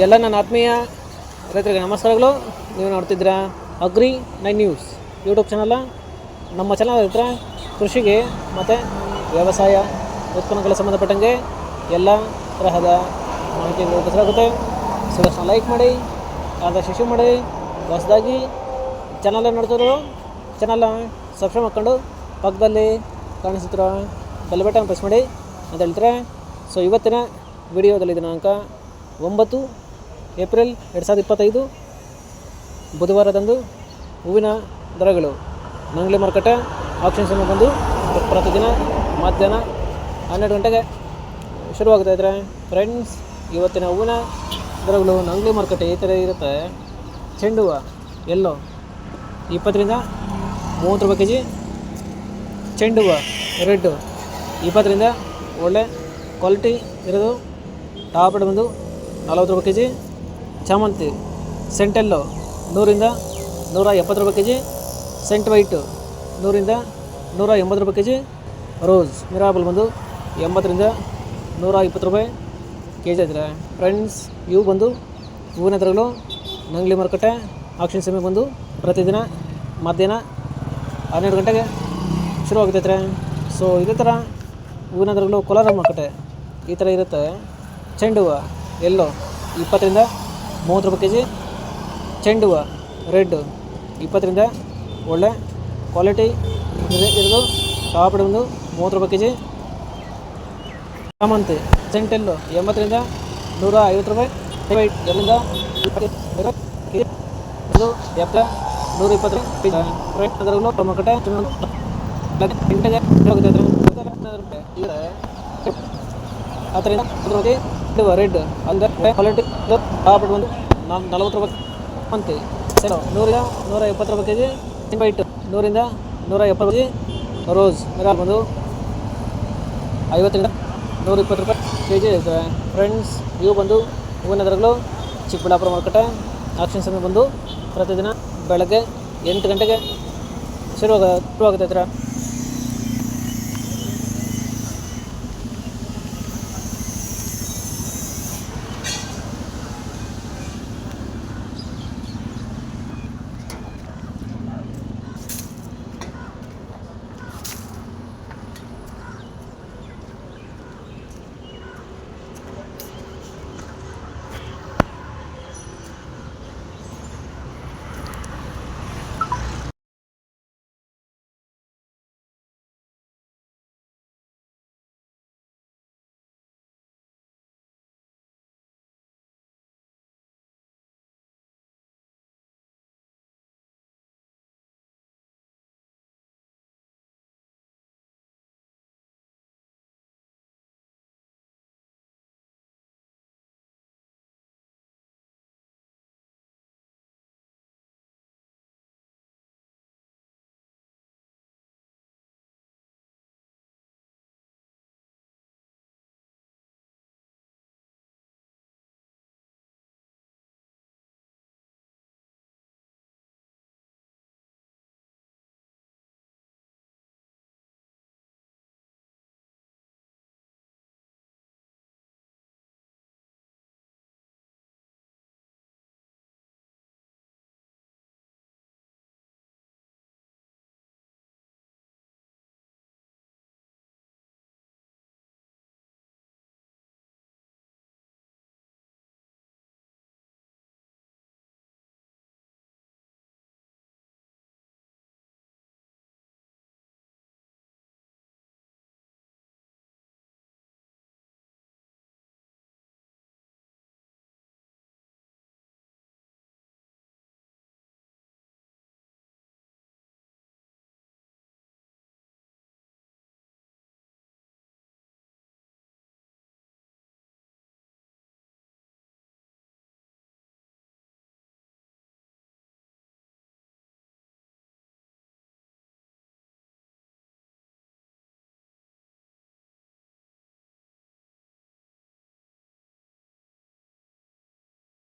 ಎಲ್ಲ ನನ್ನ ಆತ್ಮೀಯ ರೈತರಿಗೆ ನಮಸ್ಕಾರಗಳು. ನೀವು ನೋಡ್ತಿದ್ದೀರಾ ಅಗ್ರಿ ನೈನ್ ನ್ಯೂಸ್ ಯೂಟ್ಯೂಬ್ ಚಾನಲ್ಲ ನಮ್ಮ ಚಾನಲ್ ಹತ್ರ ಕೃಷಿಗೆ ಮತ್ತು ವ್ಯವಸಾಯ ಉತ್ಪನ್ನಗಳ ಸಂಬಂಧಪಟ್ಟಂಗೆ ಎಲ್ಲ ತರಹದ ಮಾಹಿತಿಗಳು ಗೊತ್ತಾಗುತ್ತೆ ಸೊ ಲೈಕ್ ಮಾಡಿ ಆದ ಶಿಶು ಮಾಡಿ, ಹೊಸದಾಗಿ ಚಾನಲ್ ನೋಡ್ತಿರೋ ಚಾನಲ್ನ ಸಬ್ಸ್ಕ್ರೈಬ್ ಮಾಡ್ಕೊಂಡು ಪಕ್ಕದಲ್ಲಿ ಕಾಣಿಸುತ್ತಿರೋ ಬೆಲ್ ಬಟನ್ ಪ್ರೆಸ್ ಮಾಡಿ ಅಂತ ಹೇಳ್ತಾರೆ. ಸೊ ಇವತ್ತಿನ ವಿಡಿಯೋದಲ್ಲಿ ದಿನಾಂಕ ಒಂಬತ್ತು ಏಪ್ರಿಲ್ ಎರಡು ಸಾವಿರದ ಇಪ್ಪತ್ತೈದು, ಬುಧವಾರದಂದು ಹೂವಿನ ದರಗಳು. ನಂಗ್ಲಿ ಮಾರುಕಟ್ಟೆ ಆಕ್ಷನ್ ಸಮಯ ಬಂದು ಪ್ರತಿದಿನ ಮಧ್ಯಾಹ್ನ ಹನ್ನೆರಡು ಗಂಟೆಗೆ ಶುರುವಾಗುತ್ತೆ ಇದ್ರೆ. ಫ್ರೆಂಡ್ಸ್ ಇವತ್ತಿನ ಹೂವಿನ ದರಗಳು ನಂಗ್ಲಿ ಮಾರುಕಟ್ಟೆ ಈ ಥರ ಇರುತ್ತೆ. ಚೆಂಡು ಹೂವು, ಎಲ್ಲೋ, ಇಪ್ಪತ್ತರಿಂದ ಮೂವತ್ತು ರೂಪಾಯಿ ಕೆ ಜಿ ಚೆಂಡು ಹೂವು, ರೆಡ್ಡು, ಇಪ್ಪತ್ತರಿಂದ ಒಳ್ಳೆ ಕ್ವಾಲಿಟಿ ಇರೋದು. ಟಾಪ್ ಬಂದು ನಲ್ವತ್ತು ರೂಪಾಯಿ ಕೆ ಜಿ ಚಾಮಂತಿ ಸೆಂಟೆಲ್ಲು ನೂರಿಂದ ನೂರ ಎಪ್ಪತ್ತು ರೂಪಾಯಿ ಕೆ ಜಿ ಸೆಂಟ್ ವೈಟು ನೂರಿಂದ ನೂರ ಎಂಬತ್ತು ರೂಪಾಯಿ ಕೆ ಜಿ ರೋಸ್ ಮಿರಾಬಲ್ ಬಂದು ಎಂಬತ್ತರಿಂದ ನೂರ ಇಪ್ಪತ್ತು ರೂಪಾಯಿ ಕೆ ಜಿ ಆಯ್ತಾರೆ. ಫ್ರೆಂಡ್ಸ್, ಇವು ಬಂದು ಹೂವಿನ ಹತ್ರಗಳು ನಂಗ್ಲಿ ಮಾರುಕಟ್ಟೆ, ಆಕ್ಷನ್ ಸಮಯ ಬಂದು ಪ್ರತಿದಿನ ಮಧ್ಯಾಹ್ನ ಹನ್ನೆರಡು ಗಂಟೆಗೆ ಶುರುವಾಗ್ತೈತೆ ಸೊ ಇದೇ ಥರ ಹೂವಿನ ಹತ್ರಗಳು ಕೋಲಾರ ಮಾರುಕಟ್ಟೆ ಈ ಥರ ಇರುತ್ತೆ. ಚೆಂಡು ಹೂವು ಎಲ್ಲೋ ಇಪ್ಪತ್ತರಿಂದ ಮೂವತ್ತು ರೂಪಾಯಿ ಕೆ ಜಿ ಚೆಂಡು ಹೂವು, ರೆಡ್. ಇಪ್ಪತ್ತರಿಂದ ಒಳ್ಳೆ ಕ್ವಾಲಿಟಿ ಇದೆ. ಇರೋದು ಟಾಪ್ ಒಂದು ಮೂವತ್ತು ರೂಪಾಯಿ ಕೆ ಜಿ ಚಾಮಂತಿ ಸೆಂಟೆಲ್ಲು, ಎಂಬತ್ತರಿಂದ ನೂರ ಐವತ್ತು ರೂಪಾಯಿ. ವೈಟ್ ಎಲ್ಲಿಂದ ಇಪ್ಪತ್ತು ಕೆ ಜಿ ಇದು ಎಪ್ಪ ನೂರ ಇಪ್ಪತ್ತು ರೂಪಾಯಿ ಅದರಲ್ಲೂ ಟೊಮೊಕಟೆ ಗಂಟೆಗೆ ಅದರಿಂದ ರೂಪಾಯಿ ರೆಡ್ ಅಂದರೆ ಕ್ವಾಲಿಟಿ ಒಂದು ನಲ್ವತ್ತು ರೂಪಾಯಿ ಅಂತೆ. ಸರ್, ನೂರಿಂದ ನೂರ ಎಪ್ಪತ್ತು ರೂಪಾಯಿ ಕೆ ಜಿ ವೈಟ್ ನೂರಿಂದ ನೂರ ಎಪ್ಪತ್ತು ಕೆ ಜಿ ರೋಸ್. ಮಿರಾಲ್ ಬಂದು ಐವತ್ತರಿಂದ ನೂರ ಇಪ್ಪತ್ತು ರೂಪಾಯಿ ಕೆ ಜಿ ಇರ್ತವೆ ಫ್ರೆಂಡ್ಸ್ ಇವು ಬಂದು ಹೂವಿನ ದರಗಳು ಚಿಕ್ಕಬಳ್ಳಾಪುರ ಮಾರುಕಟ್ಟೆ, ಆಕ್ಷನ್ ಸಮಯ ಬಂದು ಪ್ರತಿದಿನ ಬೆಳಗ್ಗೆ ಎಂಟು ಗಂಟೆಗೆ ಶುರುವಾಗ ಶುರುವಾಗುತ್ತೆ ಹತ್ರ.